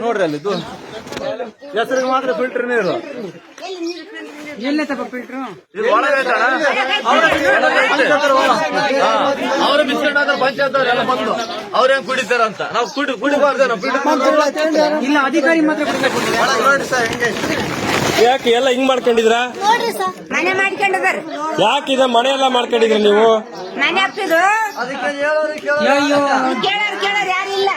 ನೋಡ್ರಿ ಅಲ್ಲಿ ಇದು ಹೆಸರಿಗೆ ಮಾತ್ರ ಫಿಲ್ಟರ್ ನೀರು ಎಲ್ಲೈತಪ್ಪ ಫಿಲ್ಟ್ರು ಇದು ಒಳಗೆ ಐತಣ್ಣ? ಅವ್ರ ಬಿಸ್ಕೆಟ್ ಹಾಕೋ ಪಂಚಾಯತ್ ಎಲ್ಲ ಬಂದು. ಅವ್ರೇನ್ ಕುಡಿತಾರಂತ ನಾವು ಕುಡಿ ಕುಡಿಬಾರ್ದು ನಾವು ಫಿಲ್ಟರ್ ಇಲ್ಲ ಅಧಿಕಾರಿ ಮಾತ್ರ ಕೊಡ್ಬೇಕು ನೋಡಿ ಸರ್ ಹೆಂಗೆ? ಯಾಕೆ ಎಲ್ಲ ಹಿಂಗ್ ಮಾಡ್ಕೊಂಡಿದ್ರ ನೋಡ್ರಿ ಸರ್ ಮನೆ ಮಾಡ್ಕೊಂಡಿದಾರ ಯಾಕೆ ಇದ ಮನೆ ಎಲ್ಲ ಮಾಡ್ಕೊಂಡಿದ್ರಿ ನೀವು? ಮನೆ ಹಾಕ್ತಿದ್ರು. ಕೇಳೋರ್ ಕೇಳೋರ್ ಯಾರು ಇಲ್ಲ.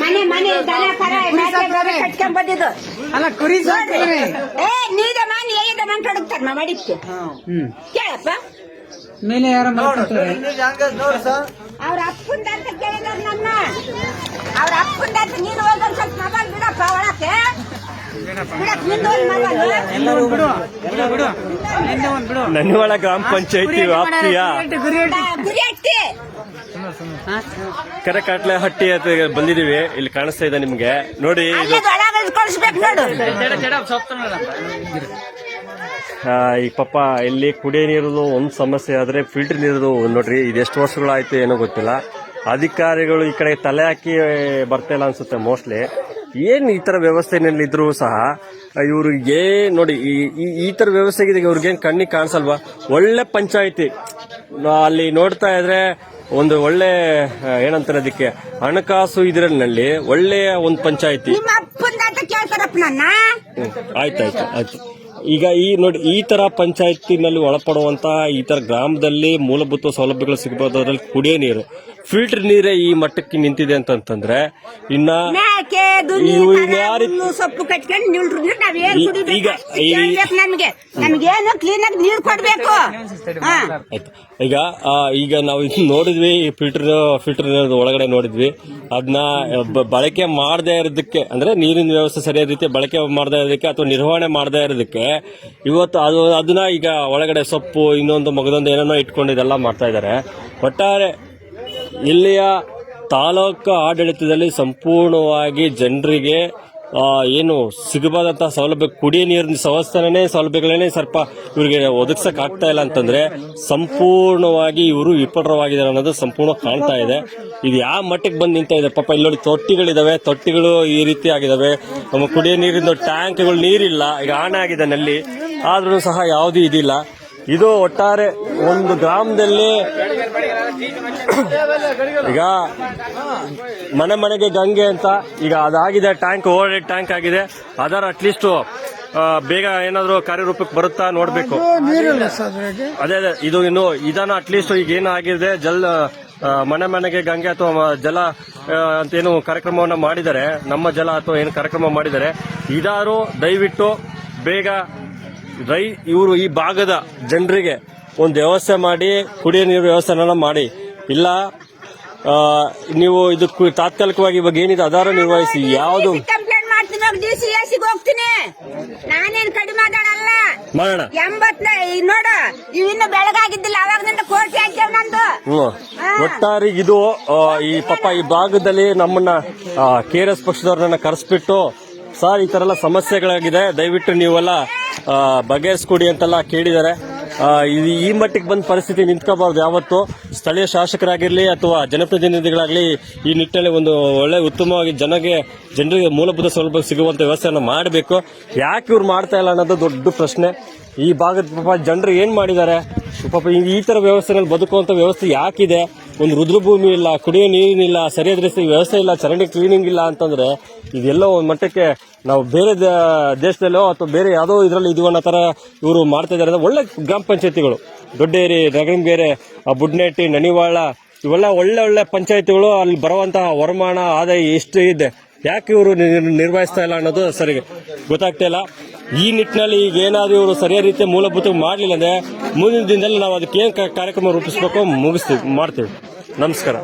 ಮನೆ ಮನೆ ದನ ಕರ ಮೇಕೆ ಗೌರಿ ಕಟ್ಕೊಂಡ್ ಬಂದಿದ್ದು. ಅಲ್ಲ ಕುರಿ ಏ ನೀದ ಮನೆ ಏದ ಮನ್ ತೊಡಗ್ತಾರ ಮಾ ಮಾಡಿತ್ತು ಹ್ಮ್. ಕೇಳಪ್ಪ. ಮೇಲೆ ಯಾರ ಅವ್ರ ಅಪ್ಪಂದ ಅಂತ ಕೇಳಿದಾರ ನನ್ನ. ಅವ್ರ ಅಪ್ಪಂದ ಅಂತ ನೀನು ಸ್ವಲ್ಪ ಮೊಬೈಲ್ ಬಿಡಪ್ಪ ಒಳಕ್ಕೆ. ನನ್ನಿವಾಳ ಗ್ರಾಮ ಪಂಚಾಯತಿ ವ್ಯಾಪ್ತಿಯ. ಗುರಿ ಗುರಿ ಹಟ್ಟಿ? ಕೆರೆಕಾಟ್ಲೆ ಅಂತ ಬಂದಿದೀವಿ. ಇಲ್ಲಿ ಕಾಣಿಸ್ತಾ ಇದೆ ನಿಮ್ಗೆ. ನೋಡಿ ಇದು ಈ ಪಾಪ ಇಲ್ಲಿ ಕುಡಿಯೋ ನೀರದು ಒಂದು ಸಮಸ್ಯೆ ಆದ್ರೆ ಫಿಲ್ಟರ್ ನೀರದು ನೋಡ್ರಿ ಇದೆಷ್ಟು ವರ್ಷಗಳಾಯ್ತು ಏನೋ ಗೊತ್ತಿಲ್ಲ. ಅಧಿಕಾರಿಗಳು ಈ ಕಡೆ ತಲೆ ಹಾಕಿ ಬರ್ತಾ ಇಲ್ಲ ಅನ್ಸುತ್ತೆ ಮೋಸ್ಟ್ಲಿ. ಏನ್ ಈ ತರ ವ್ಯವಸ್ಥೆನಲ್ಲಿ ಇದ್ರು ಸಹ ಇವ್ರಿಗೆ ನೋಡಿ ಈ- ಈ- ಈ ತರ ವ್ಯವಸ್ಥೆಗೆ ಇವ್ರಿಗೇನ್ ಕಣ್ಣಿಗೆ ಕಾಣಿಸಲ್ವಾ? ಒಳ್ಳೆ ಪಂಚಾಯಿತಿ. ಅಲ್ಲಿ ನೋಡ್ತಾ ಇದ್ರೆ ಒಂದು ಒಳ್ಳೆ ಏನಂತಾರೆ ಅದಕ್ಕೆ ಹಣಕಾಸು ಇದರಲ್ಲಿ ಒಳ್ಳೆಯ ಒಂದು ಪಂಚಾಯತಿ. ಆಯ್ತಾಯ್ತು ಆಯ್ತು. ಈಗ ಈ ನೋಡಿ ಈ ತರ ಪಂಚಾಯತಿನಲ್ಲಿ ಒಳಪಡುವಂತಹ ಈ ತರ ಗ್ರಾಮದಲ್ಲಿ ಮೂಲಭೂತ ಸೌಲಭ್ಯಗಳು ಸಿಗಬಹುದು ಅದ್ರಲ್ಲಿ ಕುಡಿಯೋ ನೀರು. ಫಿಲ್ಟರ್ ನೀರೇ ಈ ಮಟ್ಟಕ್ಕೆ ನಿಂತಿದೆ ಅಂತಂದ್ರೆ ಇನ್ನ ಈಗ ಈಗ ಈಗ ನಾವು ನೋಡಿದ್ವಿ ಫಿಲ್ಟರ್ ಫಿಲ್ಟರ್ ಒಳಗಡೆ ನೋಡಿದ್ವಿ. ಅದನ್ನ ಬಳಕೆ ಮಾಡದೇ ಇರೋದಕ್ಕೆ ಅಂದ್ರೆ ನೀರಿನ ವ್ಯವಸ್ಥೆ ಸರಿಯಾದ ರೀತಿ ಬಳಕೆ ಮಾಡದೇ ಇರೋದಕ್ಕೆ ಅಥವಾ ನಿರ್ವಹಣೆ ಮಾಡದೇ ಇರೋದಕ್ಕೆ ಇವತ್ತು ಅದು ಅದನ್ನ ಈಗ ಒಳಗಡೆ ಸೊಪ್ಪು, ಇನ್ನೊಂದು ಮಗದೊಂದು ಏನೇನೋ ಇಟ್ಕೊಂಡು ಇದೆಲ್ಲ ಮಾಡ್ತಾ ಇದ್ದಾರೆ. ಒಟ್ಟಾರೆ ಇಲ್ಲಿಯ ತಾಲೂಕು ಆಡಳಿತದಲ್ಲಿ ಸಂಪೂರ್ಣವಾಗಿ ಜನರಿಗೆ ಏನು ಸಿಗಬಾದಂತಹ ಸೌಲಭ್ಯ ಕುಡಿಯ ನೀರಿನ ವ್ಯವಸ್ಥೆನೇ, ಸೌಲಭ್ಯಗಳನ್ನೇ ಸ್ವಲ್ಪ ಇವರಿಗೆ ಒದಗಿಸಕ್ ಆಗ್ತಾ ಇಲ್ಲ ಅಂತಂದ್ರೆ ಸಂಪೂರ್ಣವಾಗಿ ಇವರು ವಿಫಲವಾಗಿದ್ದಾರೆ ಅನ್ನೋದು ಸಂಪೂರ್ಣ ಕಾಣ್ತಾ ಇದೆ. ಇದು ಯಾವ ಮಟ್ಟಕ್ಕೆ ಬಂದು ನಿಂತ ಇದೆ? ಪಾಪ ಇಲ್ಲಿ ತೊಟ್ಟಿಗಳಿದಾವೆ. ತೊಟ್ಟಿಗಳು ಈ ರೀತಿ ಆಗಿದಾವೆ. ನಮ್ಮ ಕುಡಿಯ ನೀರಿನ ಟ್ಯಾಂಕ್ಗಳು ನೀರಿಲ್ಲ. ಈಗ ಆಣೆ ಆಗಿದೆ ನಲ್ಲಿ. ಆದ್ರೂ ಸಹ ಯಾವುದೂ ಇದಿಲ್ಲ. ಇದು ಒಟ್ಟಾರೆ ಒಂದು ಗ್ರಾಮದಲ್ಲಿ ಈಗ ಮನೆ ಮನೆಗೆ ಗಂಗೆ ಅಂತ ಈಗ ಅದಾಗಿದೆ ಟ್ಯಾಂಕ್ ಓವರ್ ಹೆಡ್ ಟ್ಯಾಂಕ್ ಆಗಿದೆ. ಅದರ ಅಟ್ಲೀಸ್ಟ್ ಬೇಗ ಏನಾದರೂ ಕಾರ್ಯರೂಪಕ್ಕೆ ಬರುತ್ತಾ ನೋಡಬೇಕು. ಅದೇ ಅದೇ ಇದು ಇನ್ನು ಇದನ್ನ ಅಟ್ಲೀಸ್ಟ್ ಈಗ ಏನಾಗಿದೆ ಜಲ್ ಮನೆ ಮನೆಗೆ ಗಂಗೆ ಅಥವಾ ಜಲ ಅಂತ ಏನು ಕಾರ್ಯಕ್ರಮವನ್ನು ಮಾಡಿದರೆ ನಮ್ಮ ಜಲ ಅಥವಾ ಏನು ಕಾರ್ಯಕ್ರಮ ಮಾಡಿದರೆ ಇದಾರು ದಯವಿಟ್ಟು ಬೇಗ ರೈ ಇವರು ಈ ಭಾಗದ ಜನರಿಗೆ ಒಂದು ವ್ಯವಸ್ಥೆ ಮಾಡಿ ಕುಡಿಯೋ ನೀರು ವ್ಯವಸ್ಥೆನ ಮಾಡಿ. ಇಲ್ಲ ನೀವು ಇದು ತಾತ್ಕಾಲಿಕವಾಗಿ ಇವಾಗ ಏನಿದೆ ಆಧಾರ ನಿರ್ವಹಿಸಿ ಯಾವುದು ಹೋಗ್ತೀನಿ. ನಾನೇನ್ ಕಡಿಮೆ ಅದಾಳಲ್ಲ ಮಾಡೋಣ. ಎಂಬತ್ನ ಈಗ ನೋಡು ಇವ್ ಇನ್ನು ಬೆಳಗಾಗಿದ್ದಿಲ್ಲ ಅವಾಗದಿಂದ ಕೋಟಿ ಹಾಕ್ಯವ್ ನಂದು. ಹ್ಮ್. ಒಟ್ಟಾರೆ ಇದು ಈ ಪಾಪ ಈ ಭಾಗದಲ್ಲಿ ನಮ್ಮನ್ನ ಕೆ ಆರ್ ಎಸ್ ಪಕ್ಷದವ್ರನ್ನ ಕರೆಸ್ಬಿಟ್ಟು ಸರ್ ಈ ತರ ಎಲ್ಲ ಸಮಸ್ಯೆಗಳಾಗಿದೆ ದಯವಿಟ್ಟು ನೀವೆಲ್ಲ ಬಗೆಹರಿಸ್ಕೊಡಿ ಅಂತೆಲ್ಲ ಕೇಳಿದ್ದಾರೆ. ಈ ಮಟ್ಟಿಗೆ ಬಂದ ಪರಿಸ್ಥಿತಿ ನಿಂತ್ಕೋಬಾರ್ದು ಯಾವತ್ತು. ಸ್ಥಳೀಯ ಶಾಸಕರಾಗಿರಲಿ ಅಥವಾ ಜನಪ್ರತಿನಿಧಿಗಳಾಗಲಿ ಈ ನಿಟ್ಟಿನಲ್ಲಿ ಒಂದು ಒಳ್ಳೆ ಉತ್ತಮವಾಗಿ ಜನಗೆ, ಜನರಿಗೆ ಮೂಲಭೂತ ಸೌಲಭ್ಯ ಸಿಗುವಂತ ವ್ಯವಸ್ಥೆಯನ್ನು ಮಾಡಬೇಕು. ಯಾಕೆ ಇವ್ರು ಮಾಡ್ತಾ ಇಲ್ಲ ಅನ್ನೋದು ದೊಡ್ಡ ಪ್ರಶ್ನೆ. ಈ ಭಾಗದ ಪಾಪ ಜನರು ಏನು ಮಾಡಿದ್ದಾರೆ? ಪಾಪ ಈ- ತರ ವ್ಯವಸ್ಥೆನಲ್ಲಿ ಬದುಕುವಂಥ ವ್ಯವಸ್ಥೆ ಯಾಕಿದೆ? ಒಂದು ರುದ್ರಭೂಮಿ ಇಲ್ಲ, ಕುಡಿಯೋ ನೀರಿನಿಲ್ಲ ಸರಿಯಾದ ರೀತಿ ವ್ಯವಸ್ಥೆ ಇಲ್ಲ, ಚರಂಡಿ ಕ್ಲೀನಿಂಗ್ ಇಲ್ಲ ಅಂತಂದ್ರೆ ಇದೆಲ್ಲ ಒಂದು ಮಟ್ಟಕ್ಕೆ ನಾವು ಬೇರೆ ದೇಶದಲ್ಲೋ ಅಥವಾ ಬೇರೆ ಯಾವುದೋ ಇದರಲ್ಲಿ ಇದು ಅನ್ನೋ ಥರ ಇವರು ಮಾಡ್ತಾ ಇದ್ದಾರೆ. ಒಳ್ಳೆ ಗ್ರಾಮ ಪಂಚಾಯತಿಗಳು, ದೊಡ್ಡೇರಿ ನಗರಂಗೇರೆ ಬುಡ್ನೆಟ್ಟಿ, ನನಿವಾಳ, ಇವೆಲ್ಲ ಒಳ್ಳೆ ಒಳ್ಳೆ ಪಂಚಾಯತಿಗಳು ಅಲ್ಲಿ ಬರುವಂತಹ ವರಮಾನ, ಆದಾಯ ಎಷ್ಟು ಇದೆ? ಯಾಕೆ ಇವರು ನಿರ್ವಹಿಸ್ತಾ ಇಲ್ಲ ಅನ್ನೋದು ಸರಿಗೆ ಗೊತ್ತಾಗ್ತಾ ಇಲ್ಲ. ಈ ನಿಟ್ಟಿನಲ್ಲಿ ಈಗ ಏನಾದ್ರೂ ಇವರು ಸರಿಯಾದ ರೀತಿಯ ಮೂಲಭೂತ ಮಾಡಲಿಲ್ಲ ಅಂದ್ರೆ ಮುಂದಿನ ದಿನದಲ್ಲಿ ನಾವು ಅದಕ್ಕೆ ಏನು ಕಾರ್ಯಕ್ರಮ ರೂಪಿಸಬೇಕು ಮುಗಿಸ್ತೀವಿ, ಮಾಡ್ತೀವಿ. ನಮಸ್ಕಾರ.